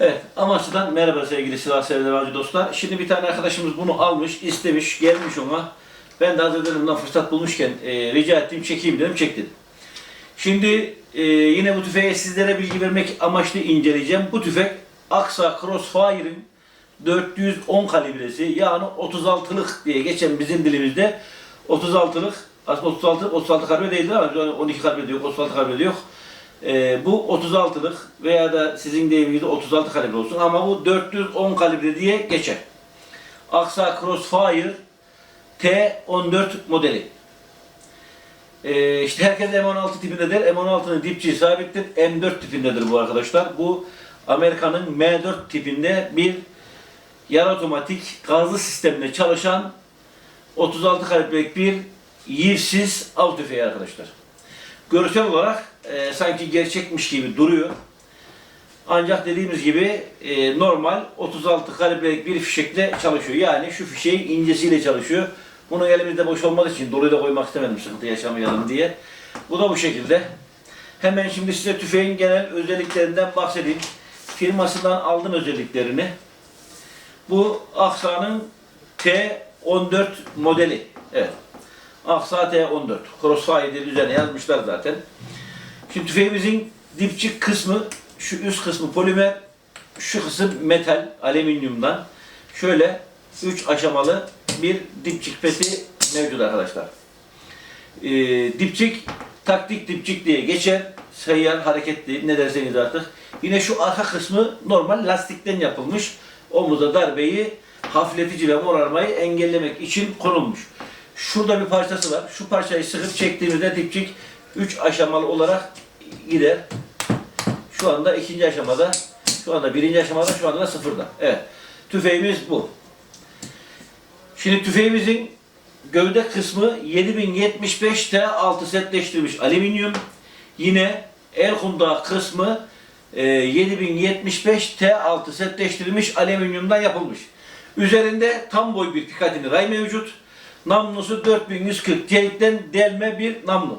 Evet, Amasya'dan merhaba sevgili silah severler dostlar. Şimdi bir tane arkadaşımız bunu almış, istemiş, gelmiş ona. Ben de hazır fırsat bulmuşken e, rica ettim, çekeyim dedim, çektim. Şimdi e, yine bu tüfeğe sizlere bilgi vermek amaçlı inceleyeceğim. Bu tüfek Aksa Crossfire'ın 410 kalibresi yani 36'lık diye geçen bizim dilimizde 36'lık aslında 36 36 kalibre değildir ama 12 kalibre de yok, 36 kalibre de Ee, bu 36'lık veya da sizin deyiminizde 36 kalibre olsun ama bu 410 kalibre diye geçer. Aksa Crossfire T14 modeli. Ee, işte herkes M16 tipindedir. M16'nın dipçiği sabittir. M4 tipindedir bu arkadaşlar. Bu Amerika'nın M4 tipinde bir yarı otomatik gazlı sistemle çalışan 36 kalibrelik bir yivsiz av tüfeği arkadaşlar. Görsel olarak e, sanki gerçekmiş gibi duruyor. Ancak dediğimiz gibi e, normal 36 kalibrelik bir fişekle çalışıyor. Yani şu fişeğin incesiyle çalışıyor. Bunu elimizde boş olmadığı için doluyu da koymak istemedim sıkıntı yaşamayalım diye. Bu da bu şekilde. Hemen şimdi size tüfeğin genel özelliklerinden bahsedeyim. Firmasından aldım özelliklerini. Bu Aksa'nın T14 modeli. Evet. Aksa T14. Crossfire diye üzerine yazmışlar zaten. Şimdi tüfeğimizin dipçik kısmı, şu üst kısmı polimer, şu kısım metal, alüminyumdan. Şöyle 3 aşamalı bir dipçik peti mevcut arkadaşlar. Ee, dipçik, taktik dipçik diye geçer. Seyyar, hareketli, ne derseniz artık. Yine şu arka kısmı normal lastikten yapılmış. Omuza darbeyi hafifletici ve morarmayı engellemek için konulmuş. Şurada bir parçası var. Şu parçayı sıkıp çektiğimizde dipçik 3 aşamalı olarak gider. Şu anda ikinci aşamada, şu anda birinci aşamada, şu anda da sıfırda. Evet. Tüfeğimiz bu. Şimdi tüfeğimizin gövde kısmı 7075 T6 setleştirilmiş alüminyum. Yine el kundağı kısmı e, 7075 T6 setleştirilmiş alüminyumdan yapılmış. Üzerinde tam boy bir Picatinny ray mevcut. Namlusu 4140 çelikten delme bir namlu.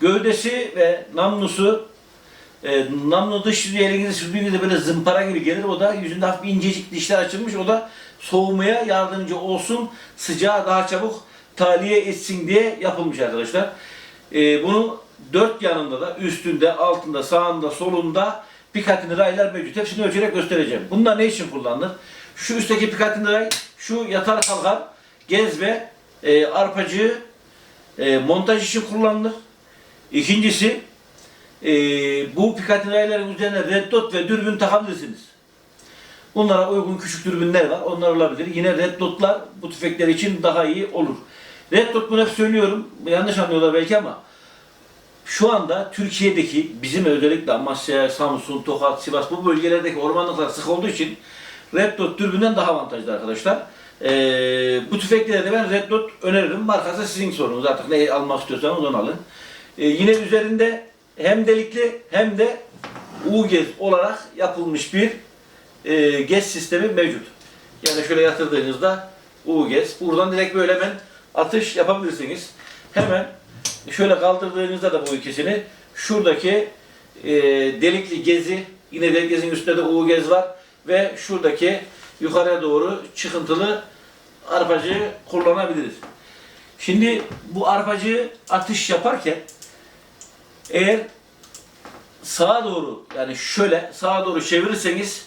Gövdesi ve namlusu e, namlu dış yüzü elinizi sürdüğünüzde böyle zımpara gibi gelir. O da yüzünde hafif incecik dişler açılmış. O da soğumaya yardımcı olsun. Sıcağı daha çabuk tahliye etsin diye yapılmış arkadaşlar. E, bunun dört yanında da üstünde, altında, sağında, solunda Picatinny raylar mevcut. Hepsini ölçerek göstereceğim. Bunlar ne için kullanılır? Şu üstteki Picatinny ray, şu yatar kalkar, gez ve e, arpacığı e, montaj için kullanılır. İkincisi e, bu Picatinny rayların üzerine red dot ve dürbün takabilirsiniz. Bunlara uygun küçük dürbünler var. Onlar olabilir. Yine red dotlar bu tüfekler için daha iyi olur. Red dot bunu hep söylüyorum. Yanlış anlıyorlar belki ama şu anda Türkiye'deki bizim özellikle Amasya, Samsun, Tokat, Sivas bu bölgelerdeki ormanlıklar sık olduğu için Red Dot dürbünden daha avantajlı arkadaşlar. Ee, bu tüfeklere de ben Red Dot öneririm. Markası sizin sorunuz artık ne almak istiyorsanız onu alın. Ee, yine üzerinde hem delikli hem de U-gez olarak yapılmış bir e, gez sistemi mevcut. Yani şöyle yatırdığınızda U-gez. Buradan direkt böyle hemen atış yapabilirsiniz. Hemen şöyle kaldırdığınızda da bu ikisini şuradaki e, delikli gezi yine delik gezin üstünde de U-gez var ve şuradaki yukarıya doğru çıkıntılı arpacığı kullanabiliriz. Şimdi bu arpacığı atış yaparken eğer sağa doğru yani şöyle sağa doğru çevirirseniz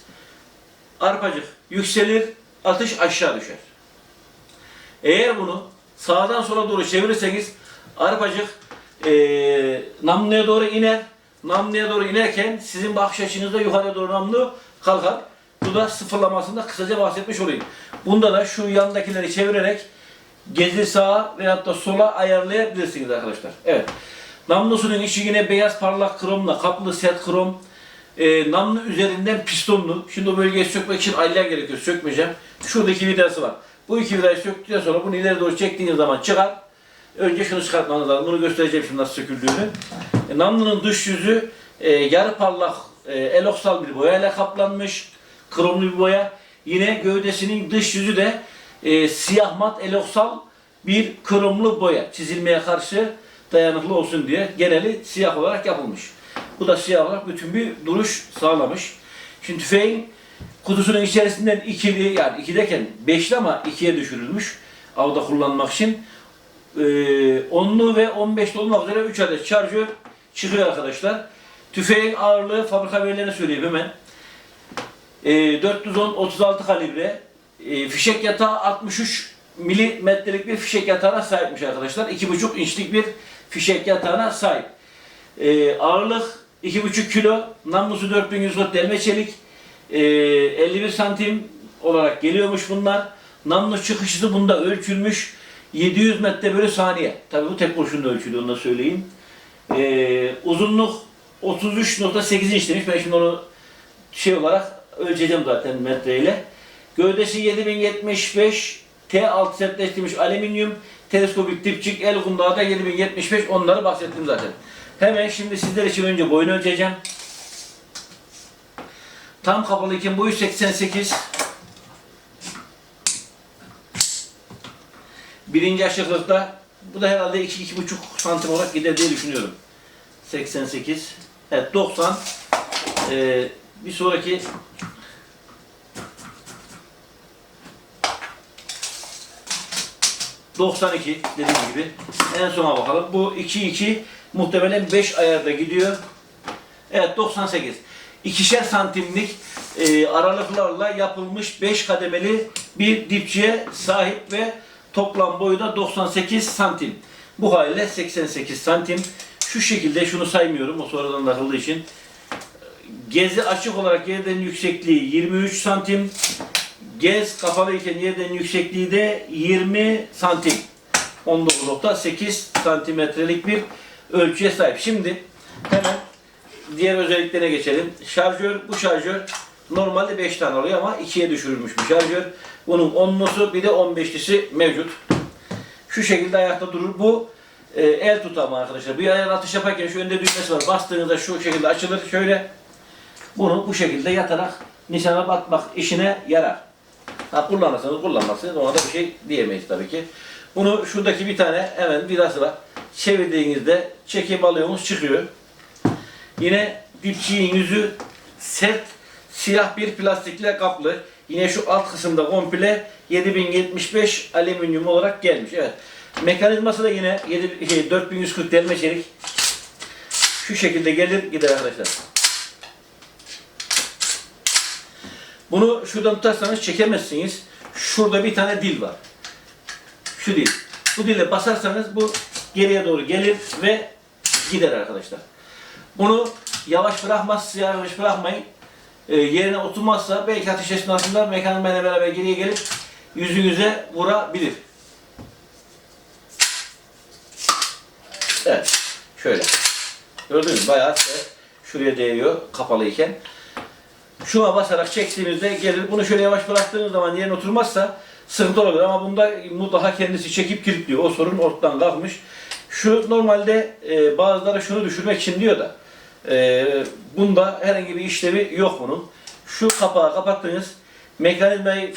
arpacık yükselir, atış aşağı düşer. Eğer bunu sağdan sola doğru çevirirseniz arpacık eee namluya doğru iner. Namluya doğru inerken sizin bakış açınızda yukarıya doğru namlu kalkar. Bu da sıfırlamasında kısaca bahsetmiş olayım. Bunda da şu yandakileri çevirerek gezi sağa veyahut da sola ayarlayabilirsiniz arkadaşlar. Evet. Namlusunun içi yine beyaz parlak kromla kaplı set krom. E, namlu üzerinden pistonlu. Şimdi o bölgeyi sökmek için aylar gerekiyor. Sökmeyeceğim. Şurada iki vidası var. Bu iki vidayı söktükten sonra bunu ileri doğru çektiğiniz zaman çıkar. Önce şunu çıkartmanız lazım. Bunu göstereceğim şimdi nasıl söküldüğünü. E, namlunun dış yüzü e, yarı parlak e, eloksal bir boyayla kaplanmış. Kromlu bir boya. Yine gövdesinin dış yüzü de e, siyah mat eloksal bir kromlu boya. Çizilmeye karşı dayanıklı olsun diye geneli siyah olarak yapılmış. Bu da siyah olarak bütün bir duruş sağlamış. Şimdi tüfeğin kutusunun içerisinden ikili yani ikideyken beşli ama ikiye düşürülmüş avda kullanmak için. Ee, onlu ve 15'li olmak üzere 3 adet şarjör çıkıyor arkadaşlar. Tüfeğin ağırlığı fabrika verilerini söyleyeyim hemen. Ee, 410 36 kalibre e, fişek yatağı 63 milimetrelik bir fişek yatağına sahipmiş arkadaşlar. 2,5 inçlik bir fişek yatağına sahip. Ee, ağırlık 2,5 kilo, namlusu 4100 watt delme çelik, Ee, 51 santim olarak geliyormuş bunlar. Namlu çıkışı bunda ölçülmüş 700 metre bölü saniye. Tabii bu tek kurşunla ölçülüyor onu da söyleyeyim. Ee, uzunluk 33.8 inç demiş. Ben şimdi onu şey olarak ölçeceğim zaten metreyle. Gövdesi 7075 T6 sertleştirilmiş alüminyum teleskopik dipçik el kundağı da 7075 onları bahsettim zaten. Hemen şimdi sizler için önce boyunu ölçeceğim. Tam kapalı iken boyu 88. Birinci aşıklıkta bu da herhalde 2-2,5 santim olarak gider diye düşünüyorum. 88. Evet 90. Ee, bir sonraki ...92 dediğim gibi. En sona bakalım. Bu 2-2 muhtemelen 5 ayarda gidiyor. Evet 98. İkişer santimlik e, aralıklarla yapılmış 5 kademeli bir dipçiye sahip ve toplam boyu da 98 santim. Bu haliyle 88 santim. Şu şekilde şunu saymıyorum o sonradan takıldığı için. Gezi açık olarak yerden yüksekliği 23 santim. Gez kapalı iken yerden yüksekliği de 20 santim. 19.8 santimetrelik bir ölçüye sahip. Şimdi hemen diğer özelliklerine geçelim. Şarjör, bu şarjör normalde 5 tane oluyor ama 2'ye düşürülmüş bir şarjör. Bunun 10'lusu bir de 15'lisi mevcut. Şu şekilde ayakta durur. Bu e, el tutamı arkadaşlar. Bir ayağın atış yaparken şu önde düğmesi var. Bastığınızda şu şekilde açılır. Şöyle bunu bu şekilde yatarak nişana batmak işine yarar. Ha, kullanırsanız kullanmazsınız ona da bir şey diyemeyiz tabii ki. Bunu şuradaki bir tane hemen vidası var. Çevirdiğinizde çekip alıyorsunuz çıkıyor. Yine dipçiğin yüzü sert siyah bir plastikle kaplı. Yine şu alt kısımda komple 7075 alüminyum olarak gelmiş. Evet. Mekanizması da yine 7, şey, 4140 delme çelik. Şu şekilde gelir gider arkadaşlar. Bunu şuradan tutarsanız çekemezsiniz. Şurada bir tane dil var. Şu dil. Bu dile basarsanız bu geriye doğru gelir ve gider arkadaşlar. Bunu yavaş bırakmaz, yavaş bırakmayın. E, yerine oturmazsa belki atış esnasında mekanizmayla beraber geriye gelip yüzünüze vurabilir. Evet. Şöyle. Gördünüz mü? Bayağı şuraya değiyor kapalıyken. Şuna basarak çektiğinizde gelir. Bunu şöyle yavaş bıraktığınız zaman yerine oturmazsa sıkıntı olabilir ama bunda mutlaka kendisi çekip kilitliyor. O sorun ortadan kalkmış. Şu normalde e, bazıları şunu düşürmek için diyor da e, bunda herhangi bir işlevi yok bunun. Şu kapağı kapattınız. Mekanizmayı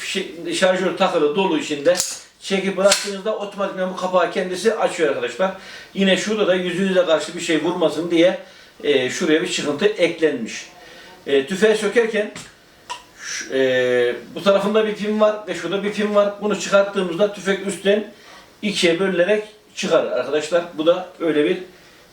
şarjör takılı dolu içinde çekip bıraktığınızda otomatikman bu kapağı kendisi açıyor arkadaşlar. Yine şurada da yüzünüze karşı bir şey vurmasın diye e, şuraya bir çıkıntı eklenmiş. E, tüfeği sökerken şu- e, bu tarafında bir pin var ve şurada bir pin var. Bunu çıkarttığımızda tüfek üstten ikiye bölünerek çıkar arkadaşlar. Bu da öyle bir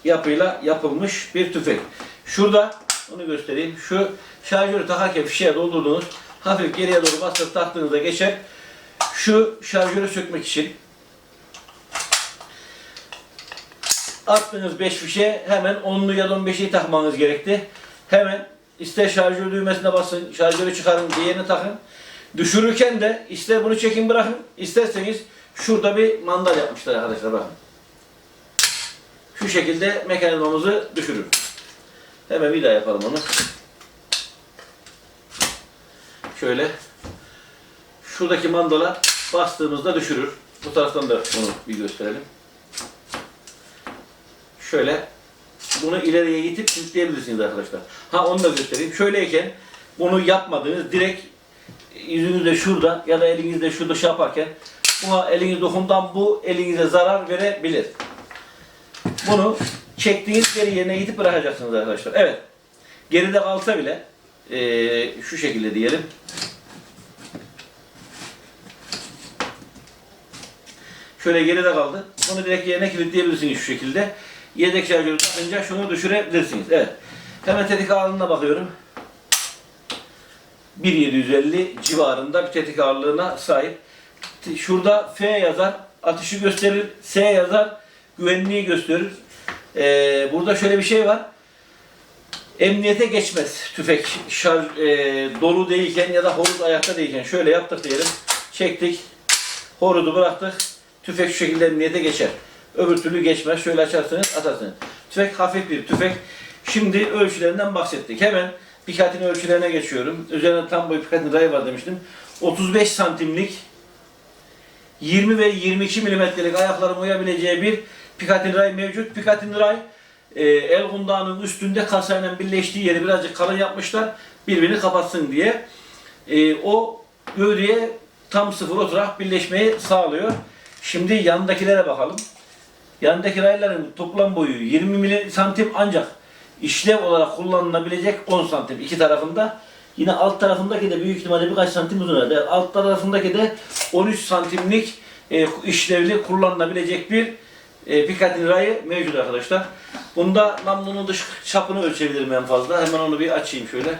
yapıyla yapılmış bir tüfek. Şurada onu göstereyim. Şu şarjörü takarken fişeğe doldurduğunuz hafif geriye doğru bastırıp taktığınızda geçer. Şu şarjörü sökmek için attığınız 5 fişe hemen 10'lu ya da 15'i takmanız gerekti. Hemen ister şarjör düğmesine basın, şarjörü çıkarın, diğerini takın. Düşürürken de ister bunu çekin bırakın, isterseniz şurada bir mandal yapmışlar arkadaşlar bakın. Şu şekilde mekanizmamızı düşürür. Hemen bir daha yapalım onu. Şöyle. Şuradaki mandala bastığımızda düşürür. Bu taraftan da bunu bir gösterelim. Şöyle bunu ileriye gidip kilitleyebilirsiniz arkadaşlar. Ha onu da göstereyim. Şöyleyken bunu yapmadığınız direkt yüzünüzde şurada ya da elinizde şurada şey yaparken buna eliniz dokundan bu elinize zarar verebilir. Bunu çektiğiniz geri yerine gidip bırakacaksınız arkadaşlar. Evet. Geride kalsa bile Ee, şu şekilde diyelim. Şöyle geride kaldı. Bunu direkt yerine kilitleyebilirsiniz şu şekilde. Yedek şarjörü takınca şunu düşürebilirsiniz. Evet. Hemen tetik ağırlığına bakıyorum. 1750 civarında bir tetik ağırlığına sahip. Şurada F yazar, atışı gösterir. S yazar, güvenliği gösterir. Ee, burada şöyle bir şey var. Emniyete geçmez tüfek şarj e, dolu değilken ya da horuz ayakta değilken şöyle yaptık diyelim. Çektik. Horudu bıraktık. Tüfek şu şekilde emniyete geçer. Öbür türlü geçmez. Şöyle açarsınız, atarsınız. Tüfek hafif bir tüfek. Şimdi ölçülerinden bahsettik. Hemen pikatin ölçülerine geçiyorum. Üzerine tam boy pikatin rayı var demiştim. 35 santimlik 20 ve 22 milimetrelik ayakların uyabileceği bir Picatinny ray mevcut. Picatinny ray e, el kundağının üstünde kasayla birleştiği yeri birazcık kalın yapmışlar. Birbirini kapatsın diye. E, o gövdeye tam sıfır oturarak birleşmeyi sağlıyor. Şimdi yanındakilere bakalım. Yanındaki rayların toplam boyu 20 mili santim ancak işlev olarak kullanılabilecek 10 santim iki tarafında. Yine alt tarafındaki de büyük ihtimalle birkaç santim uzun. Alt tarafındaki de 13 santimlik e, işlevli kullanılabilecek bir e, Picatinny rayı mevcut arkadaşlar. Bunda namlunun dış çapını ölçebilirim en fazla. Hemen onu bir açayım şöyle.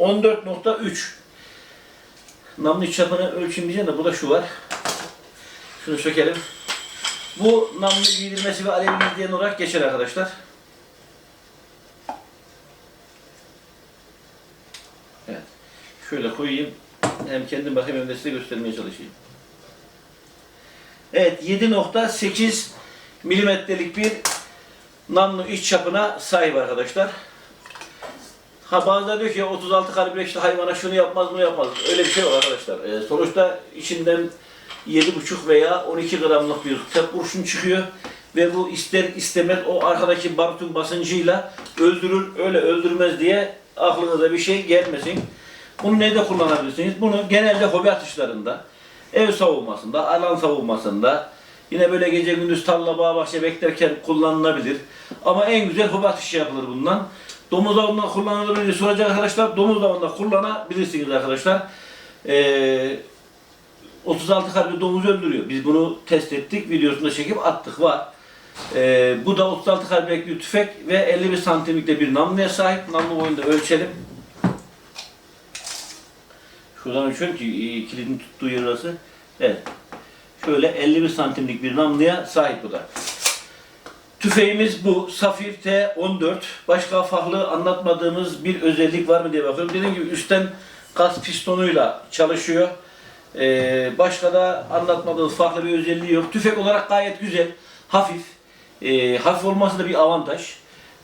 ...14.3 Namlu iç çapını ölçeyim diyeceğim de burada şu var. Şunu sökelim. Bu namlu giydirmesi ve alevli diyen olarak geçer arkadaşlar. Evet. Şöyle koyayım. Hem kendim bakayım hem de size göstermeye çalışayım. Evet 7.8 milimetrelik bir namlu iç çapına sahip arkadaşlar. Ha bazıları diyor ki 36 kalibre işte hayvana şunu yapmaz bunu yapmaz. Öyle bir şey yok arkadaşlar. Ee, sonuçta içinden 7,5 veya 12 gramlık bir tek kurşun çıkıyor. Ve bu ister istemez o arkadaki barutun basıncıyla öldürür, öyle öldürmez diye aklınıza bir şey gelmesin. Bunu nerede kullanabilirsiniz? Bunu genelde hobi atışlarında, ev savunmasında, alan savunmasında, yine böyle gece gündüz tarla, bağ, bahçe beklerken kullanılabilir. Ama en güzel hobi atışı yapılır bundan. Domuz avında kullanılır mı soracak arkadaşlar. Domuz avında kullanabilirsiniz arkadaşlar. Ee, 36 kalbi domuz öldürüyor. Biz bunu test ettik. Videosunu da çekip attık. Var. Ee, bu da 36 kalibrelik bir tüfek ve 51 santimlikte bir namluya sahip. Namlu boyunu da ölçelim. Şuradan ölçüyorum ki kilidin tuttuğu yer orası. Evet. Şöyle 51 santimlik bir namluya sahip bu da. Tüfeğimiz bu. Safir T14. Başka farklı anlatmadığımız bir özellik var mı diye bakıyorum. Dediğim gibi üstten gaz pistonuyla çalışıyor. Ee, başka da anlatmadığımız farklı bir özelliği yok. Tüfek olarak gayet güzel. Hafif. Ee, hafif olması da bir avantaj.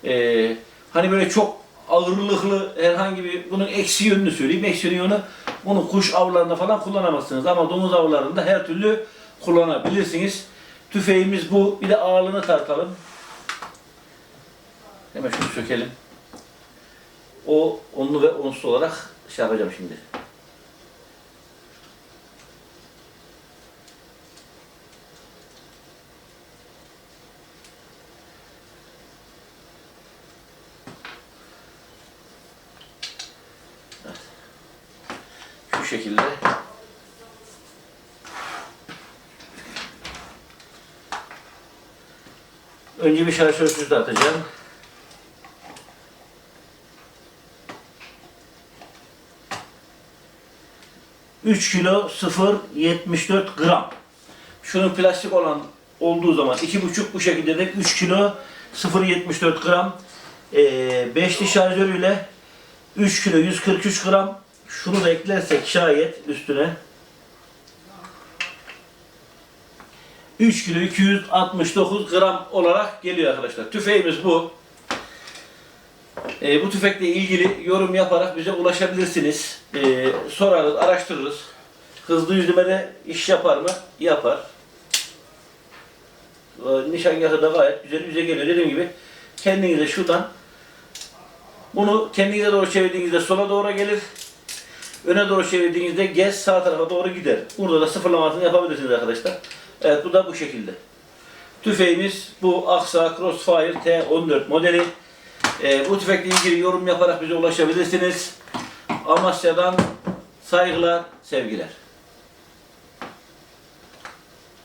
Ee, hani böyle çok ağırlıklı herhangi bir bunun eksi yönünü söyleyeyim. Eksi yönü bunu kuş avlarında falan kullanamazsınız ama domuz avlarında her türlü kullanabilirsiniz. Tüfeğimiz bu. Bir de ağırlığını tartalım. Hemen şunu sökelim. O onlu ve onsuz olarak şey yapacağım şimdi. Şu şekilde Önce bir şarj sözsüz dağıtacağım. 3 kilo 0.74 gram. Şunun plastik olan olduğu zaman 2,5 bu şekilde de 3 kilo 0.74 gram. Ee, e, beşli şarjörüyle 3 kilo 143 gram. Şunu da eklersek şayet üstüne 3 kilo 269 gram olarak geliyor arkadaşlar. Tüfeğimiz bu. Ee, bu tüfekle ilgili yorum yaparak bize ulaşabilirsiniz. Ee, sorarız, araştırırız. Hızlı yüzmede iş yapar mı? Yapar. Ee, Nişangahı da gayet güzel yüze geliyor. Dediğim gibi kendinize şuradan bunu kendinize doğru çevirdiğinizde sola doğru gelir. Öne doğru çevirdiğinizde gez sağ tarafa doğru gider. Burada da sıfırlamasını yapabilirsiniz arkadaşlar. Evet bu da bu şekilde. Tüfeğimiz bu Aksa Crossfire T14 modeli. Ee, bu tüfekle ilgili yorum yaparak bize ulaşabilirsiniz. Amasya'dan saygılar, sevgiler.